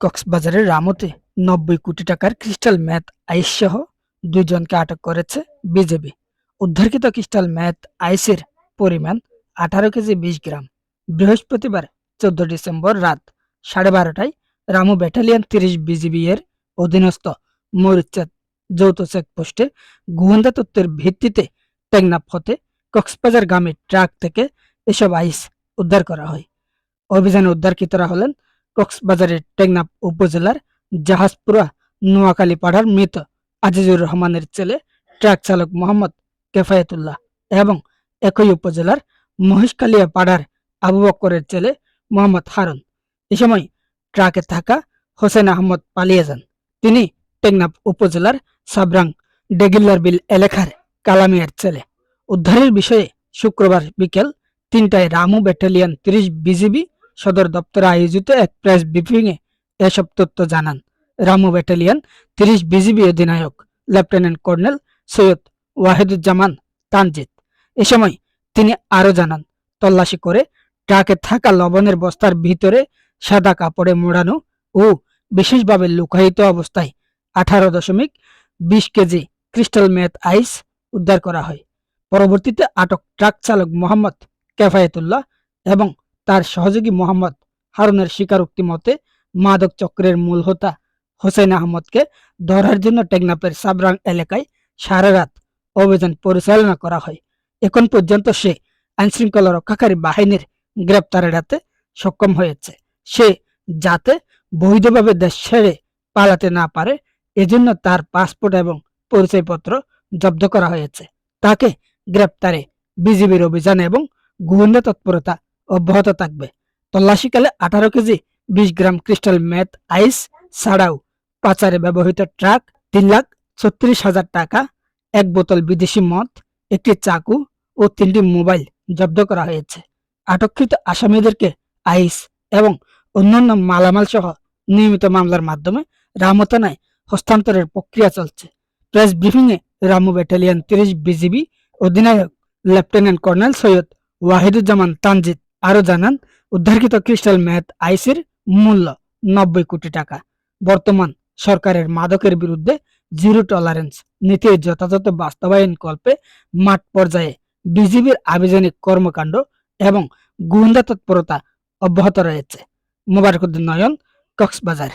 কক্সবাজারের রামতে নব্বই কোটি টাকার ক্রিস্টাল ম্যাথ আইস সহ দুইজনকে আটক করেছে বিজেপি। উদ্ধারকৃত ক্রিস্টাল ম্যাথ আইসের পরিমাণ আঠারো কেজি বিশ গ্রাম। বৃহস্পতিবার চোদ্দ ডিসেম্বর রাত সাড়ে বারোটায় রামু ব্যাটালিয়ন তিরিশ বিজিবি এর অধীনস্থ মরিচাঁদ যৌথ চেকপোস্টে গোয়েন্দা তত্ত্বের ভিত্তিতে টেকনাফ হতে কক্সবাজার গামী ট্রাক থেকে এসব আইস উদ্ধার করা হয়। অভিযানে উদ্ধারকৃতরা হলেন কক্সবাজারের টেকনাফ উপজেলার জাহাজপুরা নোয়াখালী পাড়ার মৃত আজিজুর রহমানের ছেলে, ট্রাক চালক মোহাম্মদ কেফায়েতুল্লাহ এবং একই উপজেলার মহেশখালিয়া পাড়ার আবু বক্করের ছেলে মোহাম্মদ হারুন। এ সময় ট্রাকে থাকা হোসেন আহমদ পালিয়ে যান। তিনি টেকনাফ উপজেলার সাবরাং ডেগিল্লার বিল এলাকার কালামিয়ার ছেলে। উদ্ধারের বিষয়ে শুক্রবার বিকেল তিনটায় রামু ব্যাটালিয়ন তিরিশ বিজিবি সদর দপ্তরে আয়োজিত এক প্রেস ব্রিফিংয়ে এসব তথ্য জানান রামু ব্যাটালিয়ন, তিরিশ বিজিবি অধিনায়ক, লেফটেন্যান্ট কর্নেল সৈয়দ ওয়াহিদুজ্জামান তানজিদ। এ সময় তিনি আরও জানান, তল্লাশি করে ট্রাকে থাকা লবণের বস্তার ভিতরে সাদা কাপড়ে মোড়ানো ও বিশেষভাবে লুকায়িত অবস্থায় আঠারো দশমিক বিশ কেজি ক্রিস্টাল মেথ আইস উদ্ধার করা হয়। পরবর্তীতে আটক ট্রাক চালক মোহাম্মদ কেফায়েতুল্লাহ এবং তার সহযোগী মোহাম্মদ হারুনের স্বীকারোক্তি মতে, মাদক চক্রের মূল হোতা হোসেন আহমদকে ধরার জন্য টেকনাফের সাবরাং এলাকায় সারা রাত অভিযান পরিচালনা করা হয়। এখন পর্যন্ত সে আইনশৃঙ্খলা রক্ষাকারী বাহিনীর গ্রেপ্তার এড়াতে সক্ষম হয়েছে। সে যাতে বৈধভাবে দেশ ছেড়ে পালাতে না পারে, এজন্য তার পাসপোর্ট এবং পরিচয়পত্র জব্দ করা হয়েছে। তাকে গ্রেপ্তারে বিজিবির অভিযান এবং গোয়েন্দা তৎপরতা অব্যাহত থাকবে। তল্লাশিকালে আঠারো কেজি বিশ গ্রাম ক্রিস্টাল ম্যাথ আইস ছাড়াও পাচারে ব্যবহৃত ট্রাক তিন লাখ ছত্রিশ হাজার টাকা, এক বোতল বিদেশি মদ, একটি চাকু ও তিনটি মোবাইল জব্দ করা হয়েছে। আটককৃত আসামিদেরকে আইস এবং অন্যান্য মালামাল সহ নিয়মিত মামলার মাধ্যমে রামু থানায় হস্তান্তরের প্রক্রিয়া চলছে। প্রেস ব্রিফিংয়ে রামু ব্যাটালিয়ন তিরিশ বিজিবি অধিনায়ক লেফটেন্যান্ট কর্নেল সৈয়দ ওয়াহিদুজ্জামান তানজিদ। আরও জানান, উদ্ধারকৃত ক্রিস্টাল ম্যাথ আইসের মূল্য নব্বই কোটি টাকা। বর্তমান সরকারের মাদকের বিরুদ্ধে জিরো টলারেন্স নীতির যথাযথ বাস্তবায়ন কল্পে মাঠ পর্যায়ে বিজিবির আবেদনিক কর্মকাণ্ড এবং গোয়েন্দা তৎপরতা অব্যাহত রয়েছে। মোবারকুদ্দিন নয়ন, কক্সবাজার।